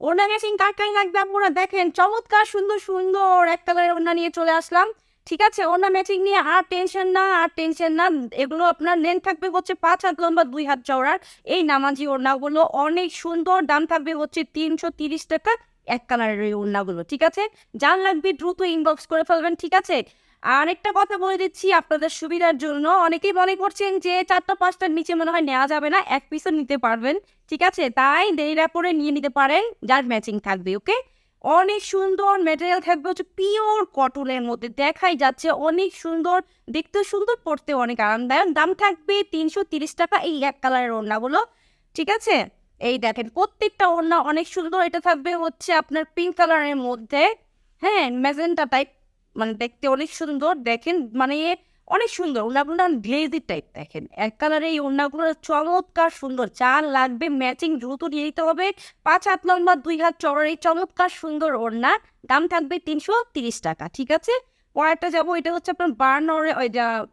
ওনা ম্যাচিং কার কার লাগবে আপনারা দেখেন? চমৎকার, সুন্দর সুন্দর এক কালারের ওনা নিয়ে চলে আসলাম। ঠিক আছে? ওনা ম্যাচিং নিয়ে আর টেনশন না, আর টেনশন না। এগুলো আপনার লেন থাকবে হচ্ছে পাঁচ হাত লম্বা, দুই হাত চওড়ার। এই নামাজি ওড়নাগুলো অনেক সুন্দর, দাম থাকবে হচ্ছে তিনশো তিরিশ টাকা। এক কালারের এই ওড়নাগুলো, ঠিক আছে? যার লাগবে দ্রুত ইনবক্স করে ফেলবেন, ঠিক আছে? আরেকটা কথা বলে দিচ্ছি আপনাদের সুবিধার জন্য। অনেকেই মনে করছেন যে চারটা পাঁচটার নিচে মনে হয় নেওয়া যাবে না, এক পিসও নিতে পারবেন। ঠিক আছে? তাই দেরি না করে নিয়ে নিতে পারেন, যার ম্যাচিং থাকবে ওকে অনেক সুন্দর ম্যাটেরিয়াল থাকবে, হচ্ছে পিওর কটনের মধ্যে। দেখাই যাচ্ছে অনেক সুন্দর, দেখতে সুন্দর, পড়তে অনেক আরামদায়ক। দাম থাকবে তিনশো তিরিশ টাকা এই এক কালারের ওড়নাগুলো, ঠিক আছে? এই দেখেন, প্রত্যেকটা ওড়না অনেক সুন্দর। এটা থাকবে হচ্ছে আপনার পিঙ্ক কালারের মধ্যে হ্যাঁ ম্যাজেন্টা টাইপ মানে দেখতে অনেক সুন্দর। দেখেন মানে অনেক সুন্দর। ওনাগুলো গ্লেজি টাইপ দেখেন। এক কালারে এই ওড়নাগুলো চমৎকার সুন্দর। চার লাগবে ম্যাচিং দ্রুত নিয়ে নিতে হবে। পাঁচ হাত লম্বা দুই হাত চড়ার এই চমৎকার সুন্দর ওড়না। দাম থাকবে তিনশো তিরিশ টাকা, ঠিক আছে? পরেরটা যাব, এটা হচ্ছে আপনার বার্ন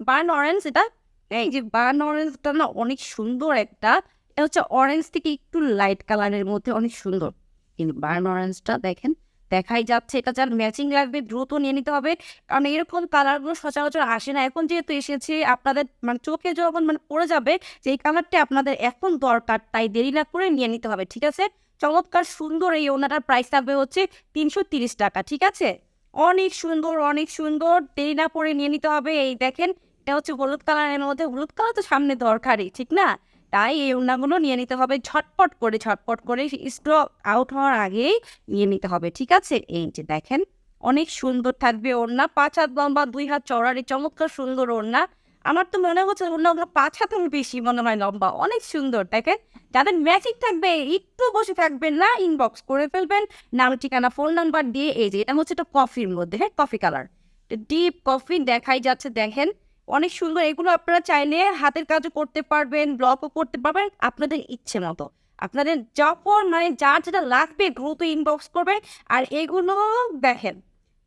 বার্ন অরেঞ্জ এটা? এই যে বার্ন অরেঞ্জটা না অনেক সুন্দর একটা। এটা হচ্ছে অরেঞ্জ থেকে একটু লাইট কালারের মধ্যে অনেক সুন্দর। কিন্তু বার্ন অরেঞ্জটা দেখেন দেখাই যাচ্ছে। এটা যার ম্যাচিং লাগবে দ্রুত নিয়ে নিতে হবে। কারণ এরকম কালারগুলো সচরাচর আসে না। এখন যেহেতু এসেছে, আপনাদের মানে চোখে যখন মানে পড়ে যাবে যে এই কালারটা আপনাদের এখন দরকার, তাই দেরি না করে নিয়ে নিতে হবে, ঠিক আছে? চমৎকার সুন্দর এই ওনাটার প্রাইস থাকবে হচ্ছে তিনশো তিরিশ টাকা, ঠিক আছে? অনেক সুন্দর অনেক সুন্দর, দেরি না করে নিয়ে নিতে হবে। এই দেখেন, এটা হচ্ছে হলুদ কালারের মধ্যে হলুদ কালার তো সামনে দরকারই, ঠিক না? তাই এই ওড়নাগুলো নিয়ে নিতে হবে। ঝটপট করে ঝটপট করে স্টক আউট হওয়ার আগেই নিয়ে নিতে হবে, ঠিক আছে? এই যে দেখেন, অনেক সুন্দর থাকবে ওড়না। পাঁচ হাত লম্বা, দুই হাত চড়ার চমৎকার সুন্দর ওড়না। আমার তো মনে হচ্ছে ওড়নাগুলো পাঁচ হাতের বেশি মনে হয় লম্বা। অনেক সুন্দর, দেখেন? যাদের ম্যাজিক থাকবে, একটু বসে থাকবেন না ইনবক্স করে ফেলবেন। নাম, ঠিকানা ফোন নাম্বার দিয়ে এই যে, এটা হচ্ছে একটা কফির মধ্যে হ্যাঁ? কফি কালার ডিপ কফি দেখাই যাচ্ছে, দেখেন। অনেক সুন্দর, এগুলো আপনারা চাইলে হাতের কাজও করতে পারবেন ব্লগও করতে পারবেন, আপনাদের ইচ্ছে মতো। আপনাদের যখন মানে যার যেটা লাগবে দ্রুত ইনবক্স করবেন, আর এগুলো দেখেন,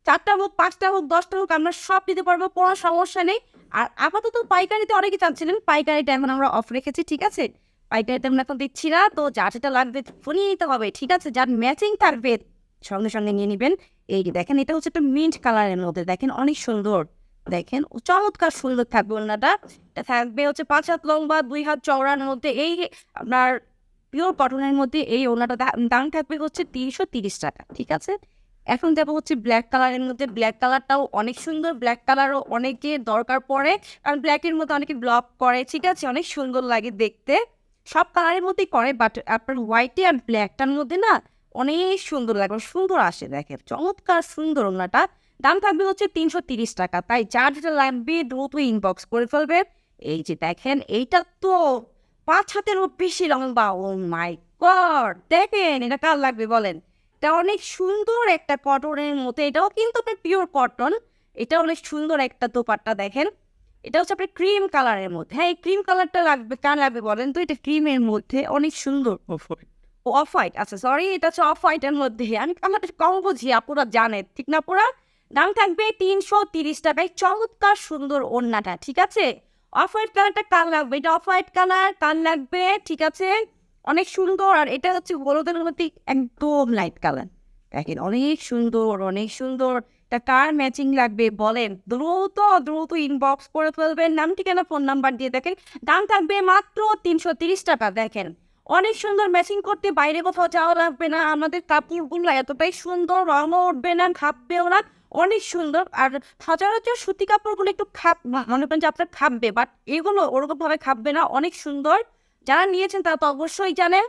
চারটা হোক, পাঁচটা হোক, দশটা হোক, আমরা সব দিতে পারব, কোনো সমস্যা নেই। আর আপাতত পাইকারিতে অনেকে চাচ্ছিলেন, পাইকারিটা এখন আমরা অফ রেখেছি, ঠিক আছে? পাইকারিতে আমরা এখন দিচ্ছি না, তো যার যেটা লাগবে ফোনই নিতে হবে, ঠিক আছে? যার ম্যাচিং থাকবে, সঙ্গে সঙ্গে নিয়ে নেবেন। এই দেখেন, এটা হচ্ছে একটা মিন্ট কালারের মধ্যে, দেখেন, অনেক সুন্দর। দেখেন, চমৎকার সুন্দর থাকবে ওনাটা থাকবে হচ্ছে পাঁচ হাত লম্বা দুই হাত চওড়ার মধ্যে এই আপনার পিওর কটনের মধ্যে এই ওনাটা দাম থাকবে হচ্ছে তিনশো তিরিশ টাকা, ঠিক আছে? এখন যাব হচ্ছে ব্ল্যাক কালারের মধ্যে। ব্ল্যাক কালারটাও অনেক সুন্দর। ব্ল্যাক কালারও অনেকে দরকার পড়ে। কারণ ব্ল্যাকের মধ্যে অনেকে ব্লক করে, ঠিক আছে? অনেক সুন্দর লাগে দেখতে। সব কালারের মধ্যেই করে বাট আপনার হোয়াইটে আর ব্ল্যাকটার মধ্যে না অনেক সুন্দর লাগে, সুন্দর আসে দেখেন। চমৎকার সুন্দর ওনাটা দাম থাকবে হচ্ছে তিনশো তিরিশ টাকা। তাই যার যেটা লাগবে দ্রুত ইনবক্স করে ফেলবে। এই যে দেখেন এইটা তো পাঁচ হাতেরও বেশি লম্বা। ও মাই গড দেখেন এটা কার লাগবে বলেন? এটা অনেক সুন্দর একটা কটনের মধ্যে এটাও কিন্তু আপনার পিওর কটন এটা অনেক সুন্দর একটা দোপাট্টা দেখেন। এটা হচ্ছে আপনার ক্রিম কালারের মধ্যে। হ্যাঁ এই ক্রিম কালারটা লাগবে কার লাগবে বলেন তো? এটা ক্রিমের মধ্যে। অনেক সুন্দর। অফ হোয়াইট আচ্ছা সরি এটা হচ্ছে অফ হোয়াইটের মধ্যে। আমি আমাদের কম বুঝি আপুরা জানেন ঠিক না পুরা দাম থাকবে তিনশো তিরিশ টাকায়। চমৎকার সুন্দর ওড়নাটা, ঠিক আছে? অফ হোয়াইট কালারটা কার লাগবে? এটা অফ হোয়াইট কালার কার লাগবে? ঠিক আছে? অনেক সুন্দর, আর এটা হচ্ছে হলুদের মধ্যে একদম লাইট কালার দেখেন, অনেক সুন্দর অনেক সুন্দর। তা কার ম্যাচিং লাগবে বলেন? দ্রুত দ্রুত ইনবক্স করে ফেলবেন। নাম, ঠিকানা ফোন নাম্বার দিয়ে দেখেন। দাম থাকবে মাত্র তিনশো তিরিশ টাকা, দেখেন। অনেক সুন্দর ম্যাচিং করতে বাইরে কোথাও যাওয়া লাগবে না। আমাদের কাপড়গুলো এতটাই সুন্দর, রঙও উঠবে না, খাপবেও না। অনেক সুন্দর। আর সচরাচর সুতি কাপড়গুলো একটু খাপ মনে করেন যে আপনার খাপবে বাট এগুলো ওরকম ভাবে খাপবে না। অনেক সুন্দর। যারা নিয়েছেন তারা তো অবশ্যই জানেন।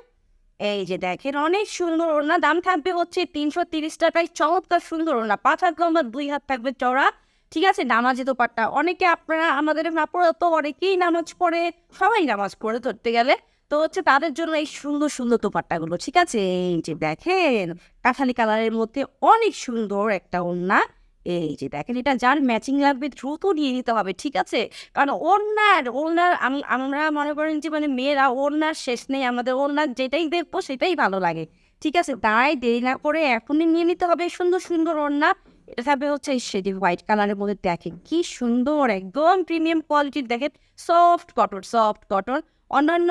এই যে দেখেন, অনেক সুন্দর ওড়না। দাম থাকবে হচ্ছে তিনশো তিরিশ টাকায়। চমৎকার সুন্দর ওড়না। পাঁচ হাত লম্বা, দুই হাত থাকবে চড়া ঠিক আছে, নামাজে তো পাট্টা অনেকে আপনারা আমাদের কাপড় তো অনেকেই নামাজ পড়ে। সবাই নামাজ পড়ে ধরতে গেলে। তো হচ্ছে তাদের জন্য এই সুন্দর সুন্দর দোপাট্টাগুলো, ঠিক আছে? এই যে দেখেন, কাঁঠালি কালারের মধ্যে অনেক সুন্দর একটা ওড়না। এই যে দেখেন, এটা যার ম্যাচিং লাগবে দ্রুত নিয়ে নিতে হবে, ঠিক আছে? কারণ ওড়নার আম- আমরা মনে করেন যে মানে মেয়েরা ওড়নার শেষ নেই, আমাদের ওড়নার যেটাই দেখব সেটাই ভালো লাগে, ঠিক আছে? তাই দেরি না করে এখনই নিয়ে নিতে হবে সুন্দর সুন্দর ওড়না। এটা থাকবে হচ্ছে সেটি হোয়াইট কালারের মধ্যে। দেখেন কি সুন্দর, একদম প্রিমিয়াম কোয়ালিটির দেখেন সফট কটন সফট কটন অন্যান্য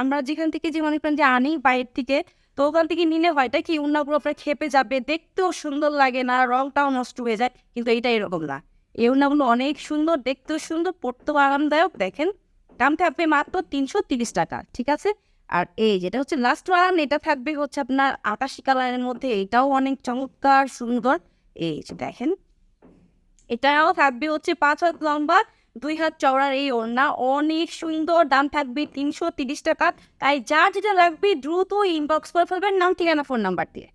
আমরা যেখান থেকে যে মনে করেন যে আনি বাইরের থেকে তো ওখান থেকে নিলে হয়টা কি উন্নাগুলো আপনার খেপে যাবে, দেখতেও সুন্দর লাগে না, রংটাও নষ্ট হয়ে যায়, কিন্তু এইটা এরকম না। এই উন্নাগুলো অনেক সুন্দর, দেখতেও সুন্দর, পড়তেও আরামদায়ক, দেখেন দাম থাকবে মাত্র তিনশো তিরিশ টাকা, ঠিক আছে? আর এই যেটা হচ্ছে লাস্ট ওয়ান এটা থাকবে হচ্ছে আপনার আকাশি কালারের মধ্যে, এটাও অনেক চমৎকার, সুন্দর, এই দেখেন, এটাও থাকবে হচ্ছে পাঁচ হাত লম্বা দুই হাত চওড়ার এই ওড়না অনেক সুন্দর, দাম থাকবে তিনশো তিরিশ টাকা। তাই যা যেটা লাগবে দ্রুত ইনবক্স করে ফেলবেন, নাম, ঠিকানা ফোন নাম্বার দিয়ে।